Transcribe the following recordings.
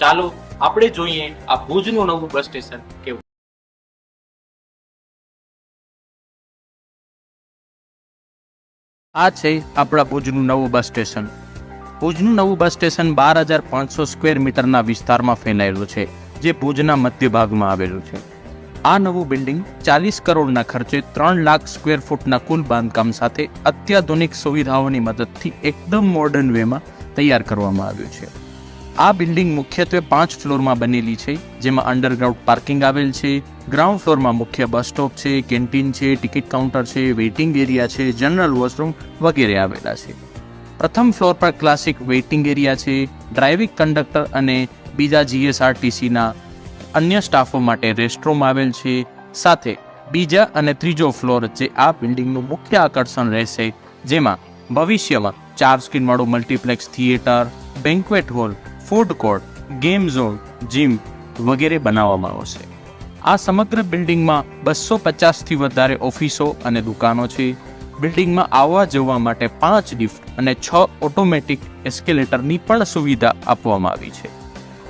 ચાલો આપણે જોઈએ આ ભુજનું નવું બસ સ્ટેશન કેવું આ છે આપણા ભુજનું નવું બસ સ્ટેશન. ભુજનું નવું બસ સ્ટેશન બાર હજાર પાંચસો સ્ક્વેર મીટરના વિસ્તારમાં ફેલાયેલું છે, જે ભુજના મધ્ય ભાગમાં આવેલું છે. આ નવું બિલ્ડિંગ ચાલીસ કરોડના ખર્ચે ત્રણ લાખ સ્ક્વેર ફૂટના કુલ બાંધકામ સાથે અત્યાધુનિક સુવિધાઓની મદદથી એકદમ મોડર્ન વેમાં તૈયાર કરવામાં આવ્યું છે. આ બિલ્ડિંગ મુખ્યત્વે પાંચ ફ્લોરમાં બનેલી છે, જેમાં અંડરગ્રાઉન્ડ પાર્કિંગ આવેલ છે ગ્રાઉન્ડ ફ્લોરમાં મુખ્ય બસ સ્ટોપ છે કેન્ટીન છે ટિકિટ કાઉન્ટર છે વેઇટિંગ એરિયા છે જનરલ વોશરૂમ વગેરે આવેલા છે. પ્રથમ ફ્લોર પર ક્લાસિક વેઇટિંગ એરિયા છે ડ્રાઇવિંગ કંડક્ટર અને બીજા જીએસઆરટીસીના અન્ય સ્ટાફો માટે રેસ્ટરૂમ આવેલ છે. સાથે બીજા અને ત્રીજો ફ્લોર જે આ બિલ્ડિંગનું મુખ્ય આકર્ષણ રહેશે, જેમાં ભવિષ્યમાં ચાર સ્ક્રીનવાળું multiplex theatre banquet hall food court, game zone, gym વગેરે બનાવવામાં આવશે આ સમગ્ર બિલ્ડિંગમાં બસો પચાસથી વધારે ઓફિસો અને દુકાનો છે. બિલ્ડિંગમાં આવવા જવા માટે પાંચ લિફ્ટ અને છ ઓટોમેટિક એસ્કેલેટરની પણ સુવિધા આપવામાં આવી છે.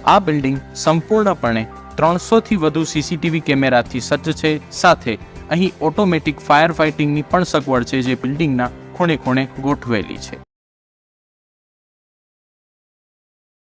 આ બિલ્ડિંગ સંપૂર્ણપણે ત્રણસોથી વધુ સીસીટીવી કેમેરાથી સજ્જ છે. સાથે અહીં ઓટોમેટિક ફાયર ફાઇટિંગની પણ સગવડ છે જે બિલ્ડિંગના ખૂણે ખૂણે ગોઠવેલી છે.